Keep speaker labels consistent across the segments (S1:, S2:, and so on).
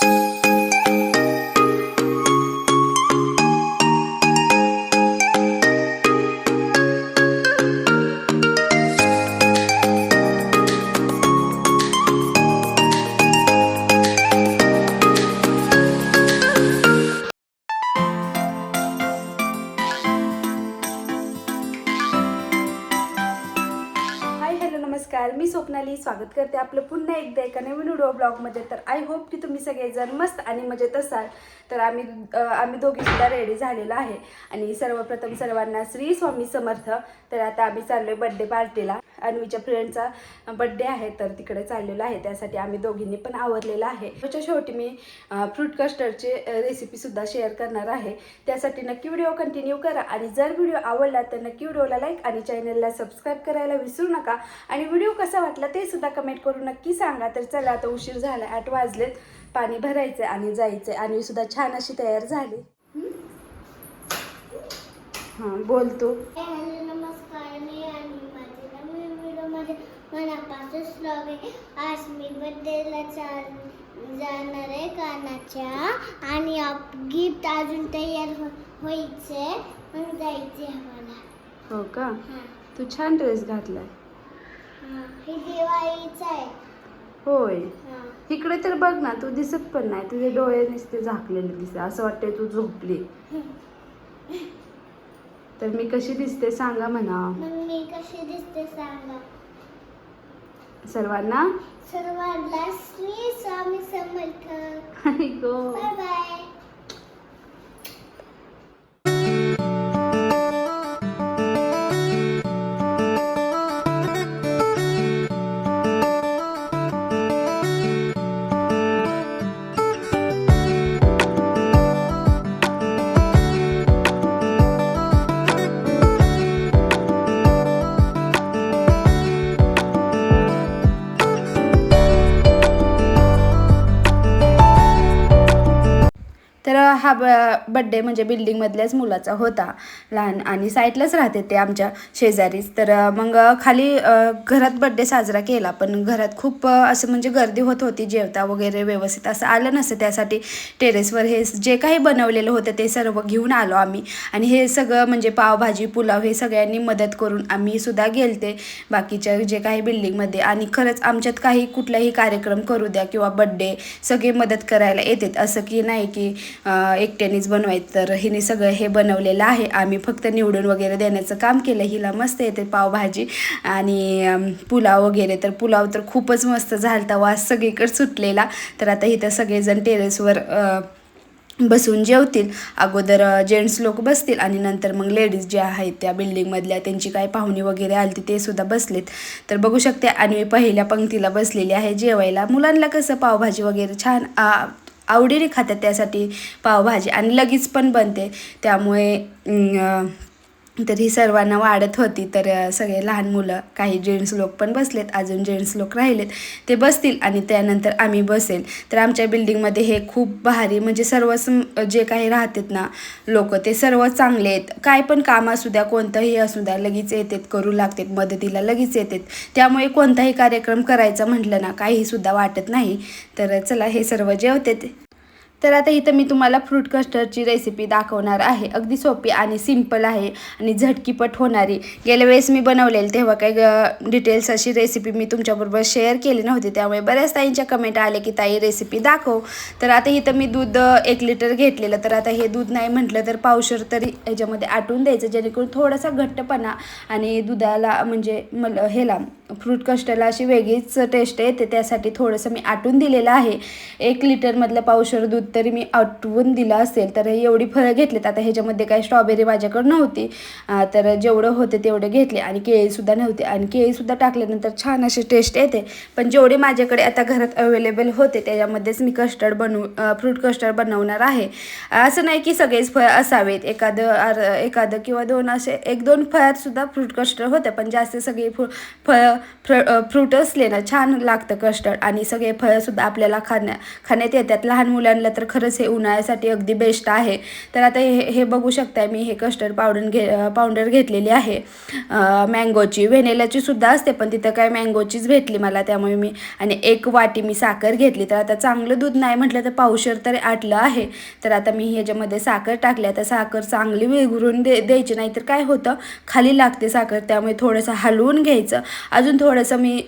S1: हाय नमस्कार मी स्वप्नाली. स्वागत करते आपलं पुन्हा एकदा एका नवीन व्हिडिओ ब्लॉगमध्ये. तर आय होप की तुम्ही सगळेजण मस्त आणि मजेत असाल. तर आम्ही आम्ही दोघीसुद्धा रेडी झालेलो आहे. आणि सर्वप्रथम सर्वांना श्री स्वामी समर्थ. तर आता आम्ही चाललोय बड्डे पार्टीला अन्वीच्या फ्रेंडचा बड्डे आहे तर तिकडे चाललेलो आहे. त्यासाठी आम्ही दोघींनी पण आवरलेला आहे. त्याच्या शेवटी मी फ्रूट कस्टर्डचे रेसिपीसुद्धा शेअर करणार आहे. त्यासाठी नक्की व्हिडिओ कंटिन्यू करा आणि जर व्हिडिओ आवडला तर नक्की व्हिडिओला लाईक आणि चॅनलला सबस्क्राईब करायला विसरू नका. आणि व्हिडिओ कसा वाटला ते सुद्धा कमेंट करून नक्की सांगा. तर चला आता उशीर झाला आठ वाजलेत. पाणी भरायचं आणि जायचं आणि सुद्धा छान अशी तयार झाली. हां? बोलतो तू
S2: हॅलो नमस्कार मी आणि माझे नवीन व्हिडिओमध्ये मनापासून आहे. आज मी चाल जाणार आहे कानाच्या. आणि गिफ्ट अजून तयार हो व्हायचे मग जायचे आम्हाला.
S1: हो का?
S2: हां.
S1: तू छान ड्रेस घातलाय.
S2: हां. हे दिवाळीचं आहे.
S1: होय.
S2: हां.
S1: इकडे तर बघ ना तू दिसत पण नाही. तुझे डोळे नुसते झाकलेले दिसते असं वाटतंय तू झोपली. तर मी कशी दिसते सांगा म्हणा.
S2: मग मी कशी दिसते सांगा.
S1: सर्वांना
S2: सर्वांना श्री स्वामी समर्थ.
S1: हा ब बड्डे म्हणजे बिल्डिंगमधल्याच मुलाचा होता. लहान आणि साईडलाच राहते ते आमच्या शेजारीच. तर मग खाली घरात बड्डे साजरा केला. पण घरात खूप असं म्हणजे गर्दी होत होती जेवता वगैरे व्यवस्थित असं आलं नसतं. त्यासाठी टेरेसवर हे जे काही बनवलेलं होतं ते सर्व घेऊन आलो आम्ही. आणि हे सगळं म्हणजे पावभाजी पुलाव हे सगळ्यांनी मदत करून आम्ही सुद्धा गेलते बाकीच्या जे काही बिल्डिंगमध्ये आणि खरंच आमच्यात काही कुठलाही कार्यक्रम करू द्या किंवा बड्डे सगळे मदत करायला येतात. असं की नाही की एकट्यानेच बनवायचं तर हिने सगळं हे बनवलेलं आहे. आम्ही फक्त निवडून वगैरे देण्याचं काम केलं. हिला मस्त येते पावभाजी आणि पुलाव वगैरे. तर पुलाव तर खूपच मस्त झालता वास सगळीकडे सुटलेला. तर आता इथं सगळेजण टेरेसवर बसून जेवतील. अगोदर जेंट्स लोक बसतील आणि नंतर मग लेडीज ज्या आहेत त्या बिल्डिंगमधल्या त्यांची काय पाहुणी वगैरे आली ते सुद्धा बसलेत. तर बघू शकते आणि पहिल्या पंक्तीला बसलेली आहे जेवायला. मुलांना कसं पावभाजी वगैरे छान आवडीने खातात त्यासाठी पावभाजी आणि लगेच पण बनते. त्यामुळे तर ही सर्वांना वाढत होती. तर सगळे लहान मुलं काही जेंट्स लोक पण बसलेत अजून जेंट्स लोक राहिलेत. ते बसतील आणि त्यानंतर आम्ही बसेल. तर आमच्या बिल्डिंगमध्ये हे खूप भारी म्हणजे सर्वच जे काही राहतात ना लोक ते सर्व चांगले आहेत. काय पण काम असू द्या कोणतंही असू द्या लगेच येतात करू लागतात मदतीला लगेच येतात. त्यामुळे कोणताही कार्यक्रम करायचा म्हटलं ना काहीसुद्धा वाटत नाही. तर चला हे सर्व जेवतात. तर आता इथं मी तुम्हाला फ्रूट कस्टर्डची रेसिपी दाखवणार आहे. अगदी सोपी आणि सिंपल आहे आणि झटकीपट होणारी. गेल्या वेळेस मी बनवलेली तेव्हा काही डिटेल्स अशी रेसिपी मी तुमच्याबरोबर शेअर केली नव्हती. त्यामुळे बऱ्याच ताईंच्या कमेंट आले की ताई रेसिपी दाखव. तर आता इथं मी दूध एक लिटर घेतलेलं. तर आता हे दूध नाही म्हटलं तर पावशर तरी ह्याच्यामध्ये आटून द्यायचं जेणेकरून थोडासा घट्टपणा आणि दुधाला म्हणजे मल ह्याला फ्रूट कस्टर्डला अशी वेगळीच टेस्ट येते. त्यासाठी थोडंसं मी आटून दिलेलं आहे. एक लिटरमधलं पावशर दूध तरी मी आटवून दिलं असेल तर एवढी फळं घेतलीत. आता ह्याच्यामध्ये काही स्ट्रॉबेरी माझ्याकडं नव्हती. तर जेवढं होते तेवढे घेतले आणि केळीसुद्धा नव्हते. आणि केळीसुद्धा टाकल्यानंतर छान अशी टेस्ट येते. पण जेवढे माझ्याकडे आता घरात अवेलेबल होते त्याच्यामध्येच मी कस्टर्ड बनवू फ्रूट कस्टर्ड बनवणार आहे. असं नाही की सगळेच फळं असावेत. एखादं अर एखादं किंवा दोन असे एक दोन फळातसुद्धा फ्रूट कस्टर्ड होते. पण जास्त सगळी फ्रू फळं फ्र फ्रूट असले ना छान लागतं कस्टर्ड आणि सगळे फळंसुद्धा आपल्याला खाण्या खाण्यात येतात. लहान मुलांना तर खरंच हे उन्हाळ्यासाठी अगदी बेस्ट आहे. तर आता हे हे बघू शकताय मी हे कस्टर्ड पावडर घे पावडर घेतलेली आहे. मँगोची व्हेनेलाची सुद्धा असते पण तिथं काय मँगोचीच भेटली मला त्यामुळे मी आणि एक वाटी मी साखर घेतली. तर आता चांगलं दूध नाही म्हटलं तर पावशर तरी आटलं आहे. तर आता मी ह्याच्यामध्ये साखर टाकली. आता साखर चांगली विघरून दे द्यायची नाही तर काय होतं? खाली लागते साखर त्यामुळे थोडंसं हलवून घ्यायचं. अजून थोडंसं मी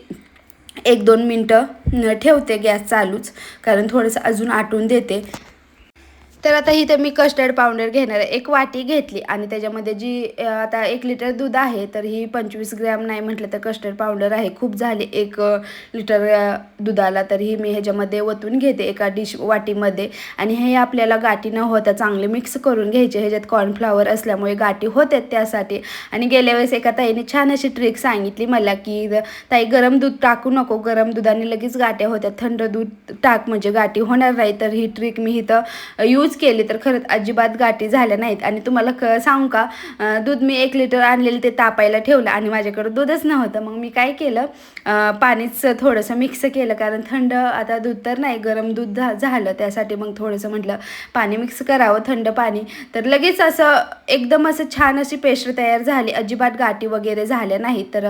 S1: एक दोन मिनटं ठेवते गॅस चालूच कारण थोडंसं अजून आटून देते. तर आता इथे मी कस्टर्ड पावडर घेणार आहे. एक वाटी घेतली आणि त्याच्यामध्ये जी आता एक लिटर दूध आहे तर ही पंचवीस ग्रॅम नाही म्हटलं तर कस्टर्ड पावडर आहे. खूप झाली एक लिटर दुधाला. तर ही मी ह्याच्यामध्ये ओतून घेते एका डिश वाटीमध्ये. आणि हे आपल्याला गाठी न होता चांगले मिक्स करून घ्यायचे. ह्याच्यात कॉर्नफ्लावर असल्यामुळे गाठी होतात त्यासाठी. आणि गेल्या वेळेस एका ताईने छान अशी ट्रिक सांगितली मला की ताई गरम दूध टाकू नको. गरम दुधाने लगेच गाठ्या होत्या थंड दूध टाक म्हणजे गाठी होणार नाही. तर ही ट्रिक मी इथं यूज केले तर खरंच अजिबात गाठी झाल्या नाहीत. आणि तुम्हाला क सांगू का दूध मी एक लिटर आणलेलं ते तापायला ठेवलं आणि माझ्याकडं दूधच नव्हतं. मग मी काय केलं पाणीच थोडंसं मिक्स केलं कारण थंड आता दूध तर नाही गरम दूध झा झालं त्यासाठी मग थोडंसं म्हटलं पाणी मिक्स करावं थंड पाणी. तर लगेच असं एकदम असं छान अशी पेस्ट तयार झाली. अजिबात गाठी वगैरे झाल्या नाहीत. तर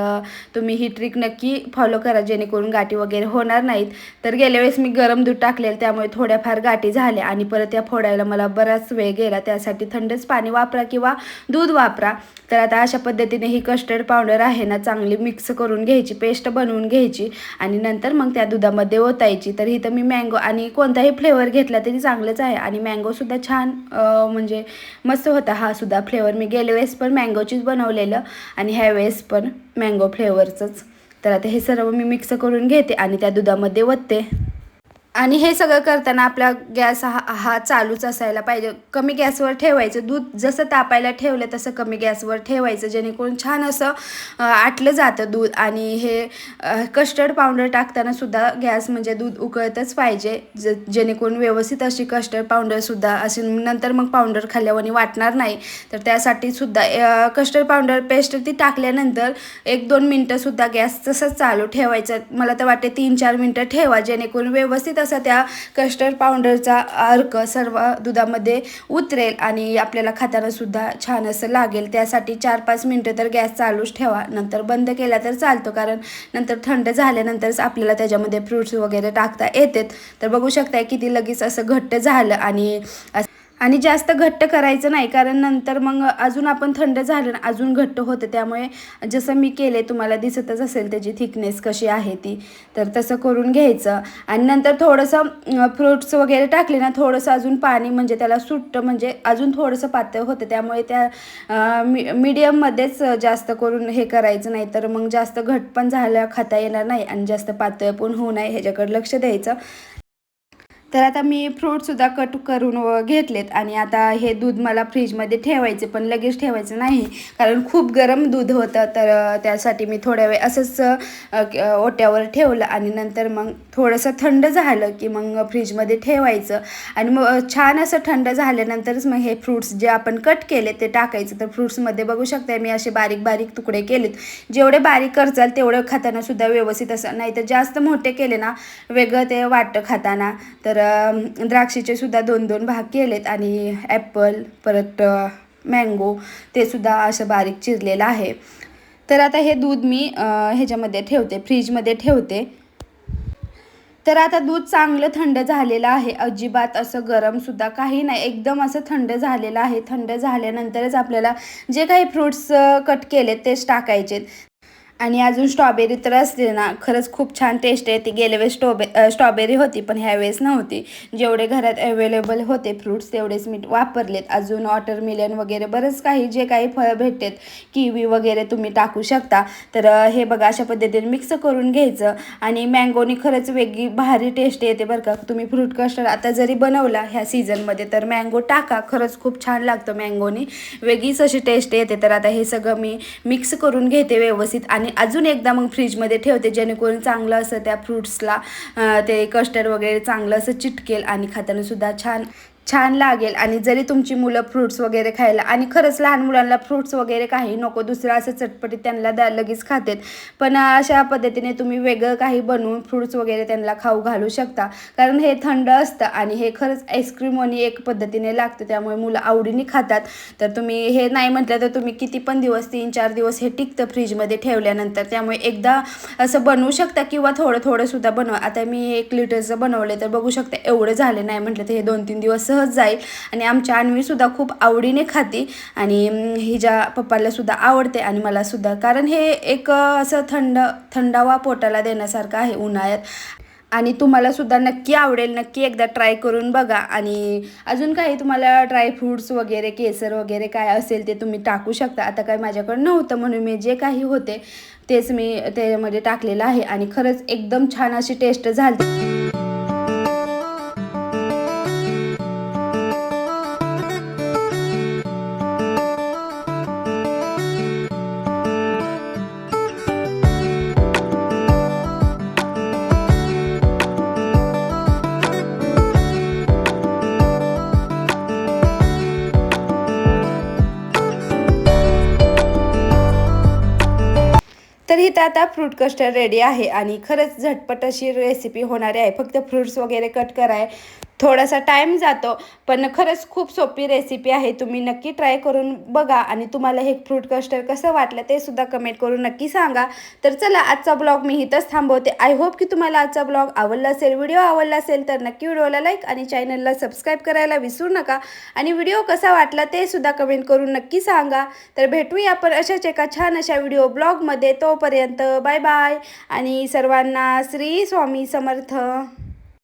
S1: तुम्ही ही ट्रिक नक्की फॉलो करा जेणेकरून गाठी वगैरे होणार नाहीत. तर गेल्या वेळेस मी गरम दूध टाकलेलं त्यामुळे थोड्याफार गाठी झाल्या आणि परत या फोड्या करायला मला बराच वेळ गेला त्यासाठी थंडच पाणी वापरा किंवा दूध वापरा. तर आता अशा पद्धतीने ही कस्टर्ड पावडर आहे ना चांगली मिक्स करून घ्यायची पेस्ट बनवून घ्यायची आणि नंतर मग त्या दुधामध्ये ओतायची. तर इथं मी मँगो आणि कोणताही फ्लेवर घेतला तरी चांगलंच आहे आणि मँगोसुद्धा छान म्हणजे मस्त होता. हा सुद्धा फ्लेवर मी गेल्या वेळेस पण मँगोचीच बनवलेलं आणि ह्या वेळेस पण मँगो फ्लेवरचंच तर आता हे सर्व मी मिक्स करून घेते आणि त्या दुधामध्ये ओतते. आणि हे सगळं करताना आपला गॅस हा हा चालूच असायला पाहिजे. कमी गॅसवर ठेवायचं. दूध जसं तापायला ठेवलं तसं कमी गॅसवर ठेवायचं. जेणेकरून छान असं आटलं जातं दूध. आणि हे कस्टर्ड पावडर टाकताना सुद्धा गॅस म्हणजे दूध उकळतच पाहिजे. ज जेणेकरून व्यवस्थित अशी कस्टर्ड पावडरसुद्धा अशी नंतर मग पावडर खाल्ल्यावर वाटणार नाही. तर त्यासाठी सुद्धा कस्टर्ड पावडर पेस्ट ती टाकल्यानंतर एक दोन मिनटंसुद्धा गॅस तसंच चालू ठेवायचं. मला तर वाटते तीन चार मिनटं ठेवा. जेणेकरून व्यवस्थित असा त्या कस्टर्ड पावडरचा अर्क सर्व दुधामध्ये उतरेल आणि आपल्याला खाताना सुद्धा छान असं लागेल. त्यासाठी चार पाच मिनटं तर गॅस चालूच ठेवा. नंतर बंद केला तर चालतो कारण नंतर थंड झाल्यानंतरच आपल्याला त्याच्यामध्ये फ्रुट्स वगैरे टाकता येतात. तर बघू शकताय किती लगेच असं घट्ट झालं आणि आणि जास्त घट्ट करायचं नाही कारण नंतर मग अजून आपण थंड झालं ना अजून घट्ट होतं. त्यामुळे जसं मी केले तुम्हाला दिसतच असेल त्याची थिकनेस कशी आहे ती. तर तसं करून घ्यायचं. आणि नंतर थोडंसं फ्रुट्स वगैरे टाकले ना थोडंसं अजून पाणी म्हणजे त्याला सुट्टं म्हणजे अजून थोडंसं पातळ होतं. त्यामुळे त्या मी मीडियममध्येच जास्त करून हे करायचं नाही. तर मग जास्त घट पण झालं खाता येणार नाही आणि जास्त पातळ पण होऊ नये ह्याच्याकडे लक्ष द्यायचं. तर आता मी फ्रूटसुद्धा कट करून घेतलेत. आणि आता हे दूध मला फ्रीजमध्ये ठेवायचे पण लगेच ठेवायचं नाही. कारण खूप गरम दूध होतं तर त्यासाठी मी थोड्या वेळ असंच ओट्यावर ठेवलं. आणि नंतर मग थोडंसं थंड झालं की मग फ्रीजमध्ये ठेवायचं. आणि मग छान असं थंड झाल्यानंतरच मग हे फ्रूट्स जे आपण कट केले ते टाकायचं. तर फ्रूट्समध्ये बघू शकते मी असे बारीक बारीक तुकडे केलेत. जेवढे बारीक करचाल तेवढं खाताना सुद्धा व्यवस्थित असं नाही तर जास्त मोठे केले ना वेगळं ते वाटतं खाताना. तर द्राक्षीचे सुद्धा दोन दोन भाग केलेत आणि ॲपल परत मँगो ते सुद्धा असं बारीक चिरलेलं आहे. तर आता हे दूध मी ह्याच्यामध्ये ठेवते फ्रीजमध्ये ठेवते. तर आता दूध चांगलं थंड झालेलं आहे. अजिबात असं गरमसुद्धा काही नाही. एकदम असं थंड झालेलं आहे. थंड झाल्यानंतरच आपल्याला जे काही फ्रुट्स कट केले तेच टाकायचे आणि अजून स्ट्रॉबेरी तर असते ना खरंच खूप छान टेस्ट येते गेल्या वेळेस स्ट्रॉबे स्ट्रॉबेरी होती पण ह्यावेळेस नव्हती. जेवढे घरात अवेलेबल होते फ्रूट्स तेवढेच मी वापरलेत. अजून वॉटरमिलन वगैरे बरंच काही जे काही फळं भेटतात किवी वगैरे तुम्ही टाकू शकता. तर हे बघा अशा पद्धतीने मिक्स करून घ्यायचं. आणि मँगोनी खरंच वेगळी भारी टेस्ट येते बरं का. तुम्ही फ्रूट कस्टर्ड आता जरी बनवला ह्या सीझनमध्ये तर मँगो टाका. खरंच खूप छान लागतं मँगोनी वेगळीच अशी टेस्ट येते. तर आता हे सगळं मी मिक्स करून घेते व्यवस्थित. आणि अजून एकदा मग फ्रीजमध्ये ठेवते जेणेकरून चांगलं असं त्या फ्रुट्सला ते कस्टर्ड वगैरे चांगलं असं चिटकेल आणि खाताना सुद्धा छान छान लागेल. आणि जरी तुमची मुलं फ्रूट्स वगैरे खायला आणि खरंच लहान मुलांना फ्रूट्स वगैरे काही नको दुसरं असं चटपटीत त्यांना द्या लगेच खातात. पण अशा पद्धतीने तुम्ही वेगळं काही बनवून फ्रूट्स वगैरे त्यांना खाऊ घालू शकता. कारण हे थंड असतं आणि हे खरंच आईस्क्रीम आणि एक पद्धतीने लागतं. त्यामुळे मुलं आवडीने खातात. तर तुम्ही हे नाही म्हटलं तर तुम्ही किती पण दिवस तीन चार दिवस हे टिकतं फ्रीजमध्ये ठेवल्यानंतर. त्यामुळे एकदा असं बनवू शकता किंवा थोडं थोडंसुद्धा बनवा. आता मी एक लिटरचं बनवले तर बघू शकता एवढं झाले नाही म्हटलं तर हे दोन तीन दिवस सहज जाईल. आणि आमच्या आणवीसुद्धा खूप आवडीने खाते आणि हिच्या पप्पालासुद्धा आवडते आणि मला सुद्धा. कारण हे एक असं थंड थंडावा पोटाला देण्यासारखं आहे उन्हाळ्यात. आणि तुम्हालासुद्धा नक्की आवडेल नक्की एकदा ट्राय करून बघा. आणि अजून काही तुम्हाला ड्रायफ्रूट्स वगैरे केसर वगैरे काय असेल ते तुम्ही टाकू शकता. आता काय माझ्याकडे नव्हतं म्हणून मी जे काही होते तेच मी त्यामध्ये टाकलेलं आहे. आणि खरंच एकदम छान अशी टेस्ट झाली इथं आता फ्रूट कस्टर्ड रेडी आहे आणि खरंच झटपट अशी रेसिपी होणारी आहे. फक्त फ्रूट्स वगैरे कट कराय थोडासा टाईम जातो. पण खरंच खूप सोपी रेसिपी आहे. तुम्ही नक्की ट्राय करून बघा आणि तुम्हाला हे फ्रूट कस्टर्ड कसं वाटलं ते सुद्धा कमेंट करून नक्की सांगा. तर चला आजचा ब्लॉग मी इथंच थांबवते. आय होप की तुम्हाला आजचा ब्लॉग आवडला असेल व्हिडिओ आवडला असेल तर नक्की व्हिडिओला लाईक आणि चॅनलला सबस्क्राईब करायला विसरू नका. आणि व्हिडिओ कसा वाटला ते सुद्धा कमेंट करून नक्की सांगा. तर भेटूया आपण अशाच एका छान अशा व्हिडिओ ब्लॉगमध्ये तोपर्यंत बाय बाय आणि सर्वांना श्री स्वामी समर्थ.